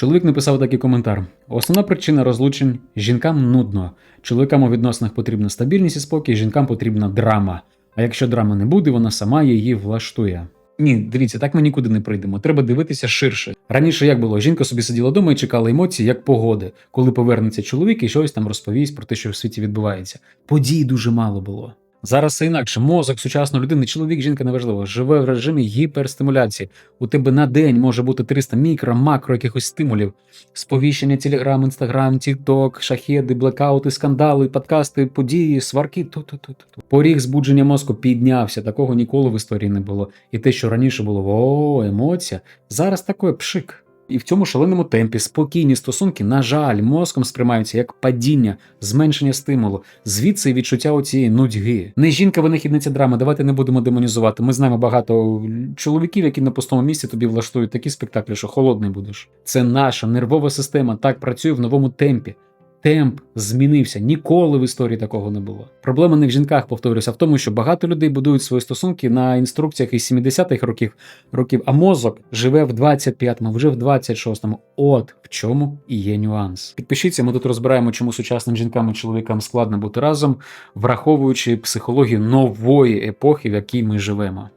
Чоловік написав такий коментар: основна причина розлучень жінкам нудно. Чоловікам у відносинах потрібна стабільність і спокій, жінкам потрібна драма. А якщо драми не буде, вона сама її влаштує. Ні, дивіться, так ми нікуди не прийдемо. Треба дивитися ширше. Раніше як було? Жінка собі сиділа вдома і чекала емоцій, як погоди, коли повернеться чоловік і щось там розповість про те, що в світі відбувається. Подій дуже мало було. Зараз це інакше. Мозок сучасної людини, чоловік, жінка неважливо, живе в режимі гіперстимуляції. У тебе на день може бути 300 мікро, макро якихось стимулів. Сповіщення, Телеграм, Інстаграм, Тікток, шахеди, блекаути, скандали, подкасти, події, сварки. Ту-ту-ту-ту. Поріг збудження мозку піднявся. Такого ніколи в історії не було. І те, що раніше було о, емоція, зараз таке пшик. І в цьому шаленому темпі спокійні стосунки, на жаль, мозком сприймаються як падіння, зменшення стимулу, звідси відчуття оцієї нудьги. Не жінка винахідниця драми, давайте не будемо демонізувати. Ми знаємо багато чоловіків, які на пустому місці тобі влаштують такі спектаклі, що холодний будеш. Це наша нервова система так працює в новому темпі. Темп змінився. Ніколи в історії такого не було. Проблема не в жінках, повторюся, в тому, що багато людей будують свої стосунки на інструкціях із 70-х років, років, а мозок живе в 25-му, вже в 26-му. От в чому і є нюанс. Підпишіться, ми тут розбираємо, чому сучасним жінкам і чоловікам складно бути разом, враховуючи психологію нової епохи, в якій ми живемо.